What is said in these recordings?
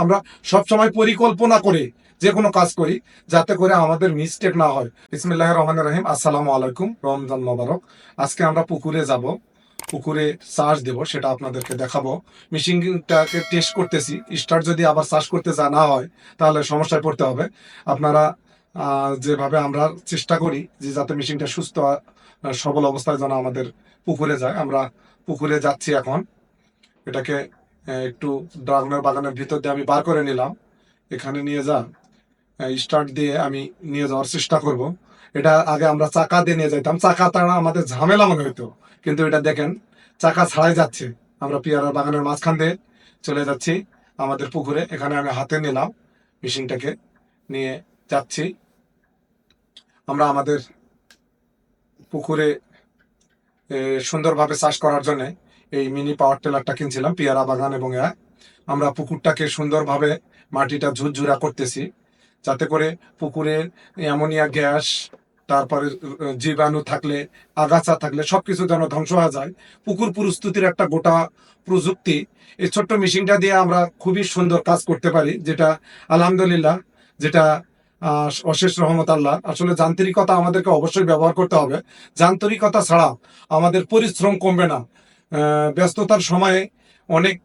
আমরা সবসময় পরিকল্পনা করে যে কোনো কাজ করি, যাতে করে আমাদের মিস্টেক না হয়। ইসমিল্লাহ রহমান রহিম। আসসালামু আলাইকুম। রমজান মোবারক। আজকে আমরা পুকুরে যাব। পুকুরে চার্জ দেব, সেটা আপনাদেরকে দেখাবো। মেশিনটাকে টেস্ট করতেছি। স্টার্ট যদি আবার চার্জ করতে যা না হয়, তাহলে সমস্যায় পড়তে হবে। আপনারা যেভাবে আমরা চেষ্টা করি যে যাতে মেশিনটা সুস্থ সবল অবস্থায় যেন আমাদের পুকুরে যায়, আমরা পুকুরে যাচ্ছি এখন। এটাকে একটু ড্রাগনের বাগানের ভিতর দিয়ে আমি বার করে নিলাম। এখানে নিয়ে যা স্টার্ট দিয়ে আমি নিয়ে যাওয়ার চেষ্টা করব। এটা আগে আমরা চাকা দিয়ে নিয়ে যাইতাম। চাকা তারা আমাদের ঝামেলা মনে হইতো, কিন্তু এটা দেখেন, চাকা ছাড়াই যাচ্ছে। আমরা পেয়ারা বাগানের মাঝখান দিয়ে চলে যাচ্ছি, আমাদের পুকুরে। এখানে আমি হাতে নিলাম, মেশিনটাকে নিয়ে যাচ্ছি। আমরা আমাদের পুকুরে সুন্দরভাবে চাষ করার জন্য এই মিনি পাওয়ার টেলারটা কিনছিলাম, পেয়ারা বাগান এবং আমরা পুকুরটাকে সুন্দরভাবে মাটিটা ঝুরঝুরা করতেছি, যাতে করে পুকুরের অ্যামোনিয়া গ্যাস, তারপরে জীবাণু থাকলে, আগাছা থাকলে সবকিছু যেন ধ্বংস হয়ে যায়। পুকুর প্রস্তুতির একটা গোটা প্রযুক্তি। এই ছোট্ট মেশিনটা দিয়ে আমরা খুবই সুন্দর কাজ করতে পারি, যেটা আলহামদুলিল্লাহ, যেটা অশেষ রহমত আল্লাহ। আসলে যান্ত্রিকতা আমাদেরকে অবশ্যই ব্যবহার করতে হবে। যান্ত্রিকতা ছাড়া আমাদের পরিশ্রম কমবে না। ব্যস্ততার সময়ে অনেক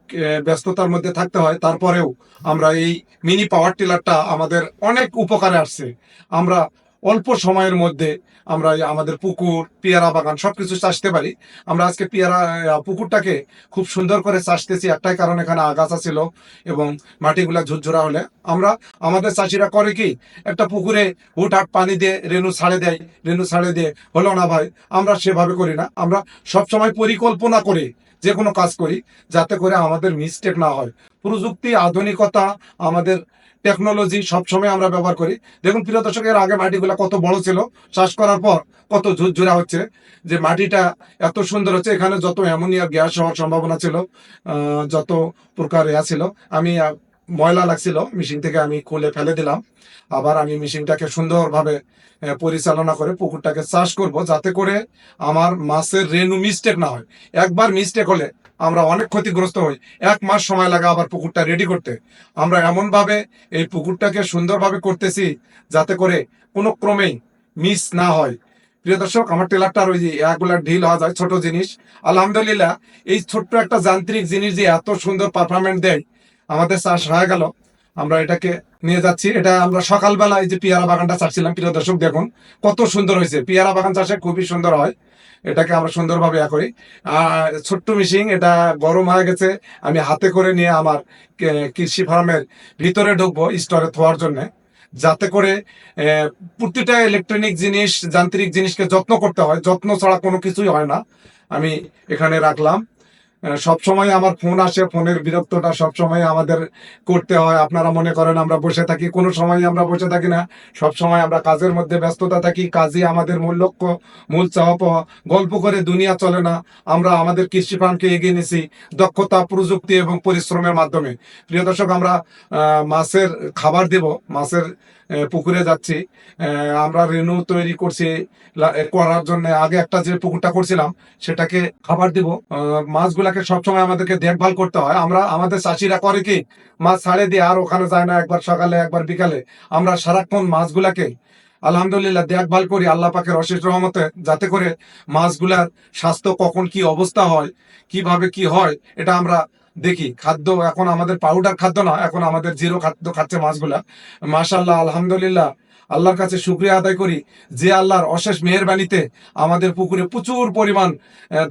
ব্যস্ততার মধ্যে থাকতে হয়। তারপরেও আমরা এই মিনি পাওয়ার টিলারটা আমাদের অনেক উপকারে আসছে। আমরা অল্প সময়ের মধ্যে আমরা আমাদের পুকুর, পেয়ারা বাগান সব কিছু চাষতে পারি। আমরা আজকে পেয়ারা পুকুরটাকে খুব সুন্দর করে চাষতেছি। একটাই কারণ এখানে আগাছা ছিল এবং মাটিগুলা ঝুরঝুরা হলে। আমরা, আমাদের চাষিরা করে কি, একটা পুকুরে হুটহাট পানি দিয়ে রেনু ছাড়ে দেয়। রেনু ছাড়ে দিয়ে, হলো না ভাই, আমরা সেভাবে করি না। আমরা সবসময় পরিকল্পনা করে, যে কোনো কাজ করি, যাতে করে আমাদের মিস্টেক না হয়। প্রযুক্তি, আধুনিকতা আমাদের টেকনোলজি সবসময় আমরা ব্যবহার করি। দেখুন, প্রিয় দর্শকের আগে মাটিগুলো কত বড় ছিল। চাষ করার পর কত ঝুরঝুরা হচ্ছে যে মাটিটা এত সুন্দর হচ্ছে। এখানে যত অ্যামোনিয়া গ্যাস হওয়ার সম্ভাবনা ছিল যত প্রকার ইয়া ছিল, আমি ময়লা লাগছিল, মেশিন থেকে আমি খুলে ফেলে দিলাম। আবার আমি মেশিনটাকে সুন্দরভাবে পরিচালনা করে পুকুরটাকে চাষ করব, যাতে করে আমার মাছের রেনু মিস্টেক না হয়। একবার মিস্টেক হলে আমরা অনেক ক্ষতিগ্রস্ত হই। এক মাস সময় লাগে আবার পুকুরটা রেডি করতে। আমরা এমনভাবে এই পুকুরটাকে সুন্দরভাবে করতেছি যাতে করে কোনো ক্রমেই মিস না হয়। প্রিয় দর্শক, আমার টেলারটা ওই যে এগুলা ঢিল হওয়া যায়, ছোট জিনিস। আলহামদুলিল্লাহ, এই ছোট্ট একটা যান্ত্রিক জিনিস যে এত সুন্দর পারফরমেন্স দেয়, আমাদের চাষ হয়ে গেল। আমরা এটাকে নিয়ে যাচ্ছি। এটা আমরা সকালবেলা এই যে পেয়ারা বাগানটা চাষছিলাম প্রিয় দর্শক, দেখুন কত সুন্দর হয়েছে। পেয়ারা বাগান চাষে খুবই সুন্দর হয়। এটাকে আমরা সুন্দরভাবে ইয়া করি। আর ছোট্ট মিশিং এটা গরম হয়ে গেছে। আমি হাতে করে নিয়ে আমার কৃষি ফার্মের ভিতরে ঢুকবো স্টোরে থোয়ার জন্য। যাতে করে প্রতিটা ইলেকট্রনিক জিনিস, যান্ত্রিক জিনিসকে যত্ন করতে হয়। যত্ন ছাড়া কোনো কিছুই হয় না। আমি এখানে রাখলাম। সব সময় আমার ফোন আসে ফোনের বিরক্তটা সব সময় আমাদের করতে হয়। আপনারা মনে করেন আমরা বসে থাকি কোনো সময় আমরা বসে থাকি না। সব সময় আমরা কাজের মধ্যে ব্যস্ততা থাকি কাজই আমাদের মূল লক্ষ্য মূল পাওয়া গল্প করে দুনিয়া চলে না আমরা আমাদের কৃষি ফার্মকে এগিয়ে নিছি দক্ষতা প্রযুক্তি এবং পরিশ্রমের মাধ্যমে। প্রিয় দর্শক আমরা মাছের খাবার দেব মাছের পুকুরে যাচ্ছি। আমরা রেনু তৈরি করছি করার জন্য আগে একটা যে পুকুরটা করছিলাম সেটাকে খাবার দিব। আহ, মাছগুলাকে সবসময় আমাদেরকে দেখভাল করতে হয়। আমরা, আমাদের চাষিরা করে কি, মাছ ছাড়ে দিয়ে আর ওখানে যায় না একবার সকালে, একবার বিকালে। আমরা সারাক্ষণ মাছগুলাকে আলহামদুলিল্লাহ দেখভাল করি আল্লাহ পাকের অশেষ রহমতে, যাতে করে মাছগুলার স্বাস্থ্য কখন কি অবস্থা হয়, কীভাবে কি হয়, এটা আমরা দেখি। খাদ্য এখন আমাদের পাউডার খাদ্য না, এখন আমাদের জিরো খাদ্য খাচ্ছে মাছগুলা। মাশাল্লাহ আলহামদুলিল্লাহ। আল্লাহর কাছে শুক্রিয়া আদায় করি যে আল্লাহর অশেষ মেহরবানিতে আমাদের পুকুরে প্রচুর পরিমাণ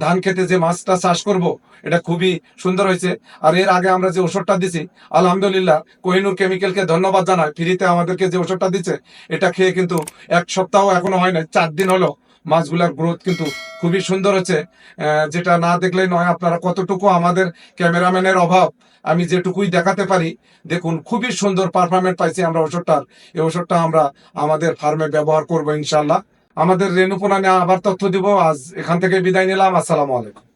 ধান খেতে যে মাছটা চাষ করব, এটা খুবই সুন্দর হয়েছে। আর এর আগে আমরা যে ওষুধটা দিছি, আলহামদুলিল্লাহ, কোহিনুর কেমিক্যালকে ধন্যবাদ জানাই। ফ্রিতে আমাদেরকে যে ওষুধটা দিচ্ছে, এটা খেয়ে কিন্তু এক সপ্তাহ এখনও হয় না চার দিন হলো। মাছগুলার গ্রোথ কিন্তু খুবই সুন্দর হচ্ছে। যেটা না দেখলে নয়, আপনারা কতটুকু আমাদের ক্যামেরাম্যানের অভাব আমি যেটুকুই দেখাতে পারি, দেখুন খুবই সুন্দর পারফরমেন্স পাইছি আমরা ওষুধটার। এই ওষুধটা আমরা আমাদের ফার্মে ব্যবহার করব ইনশাল্লাহ আমাদের রেণুপোনা নিয়ে আবার তথ্য দিব। আজ এখান থেকে বিদায় নিলাম। আসসালামু আলাইকুম।